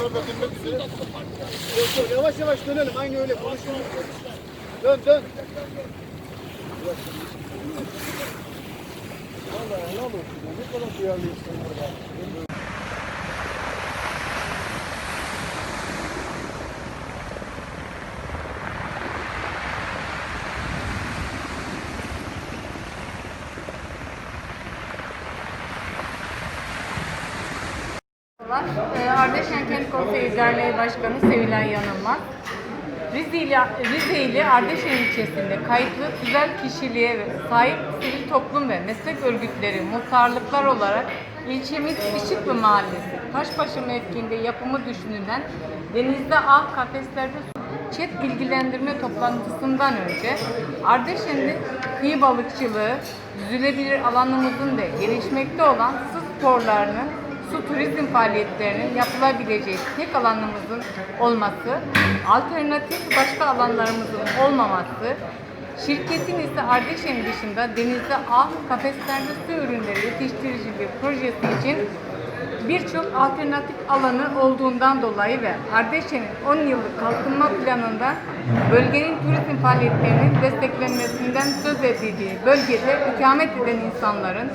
Bunlar da bilmek üzere. Dur, dur, Yavaş yavaş dönelim. Aynı öyle konuşuyoruz. Dön dön. Vallahi helal olsun. Ne kadar duyarlı insanlar var. Merhabalar. Ee, Ardeşen Kent Konseyi Derneği Başkanı Sevilay Yanılmaz. Rize ile, Rize ile Ardeşen ilçesinde kayıtlı tüzel kişiliğe sahip sivil toplum ve meslek örgütleri, muhtarlıklar olarak ilçemiz Işıklı Mahallesi, Taşbaşı mevkiinde yapımı düşünülen denizde ah kafeslerde çet bilgilendirme toplantısından önce Ardeşen'de kıyı balıkçılığı, yüzülebilir alanımızın da gelişmekte olan su sporlarının su turizm faaliyetlerinin yapılabileceği tek alanımızın olması, alternatif başka alanlarımızın olmaması, şirketin ise Ardeşen dışında denizde av, kafeslerde su ürünleri yetiştiriciliği projesi için birçok alternatif alanı olduğundan dolayı ve Ardeşen'in 10 yıllık kalkınma planında bölgenin turizm faaliyetlerinin desteklenmesinden söz edildiği bölgede ikamet eden insanların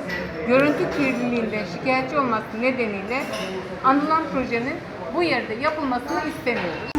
görüntü kirliliğinden şikayetçi olması nedeniyle anılan projenin bu yerde yapılmasını istemiyoruz.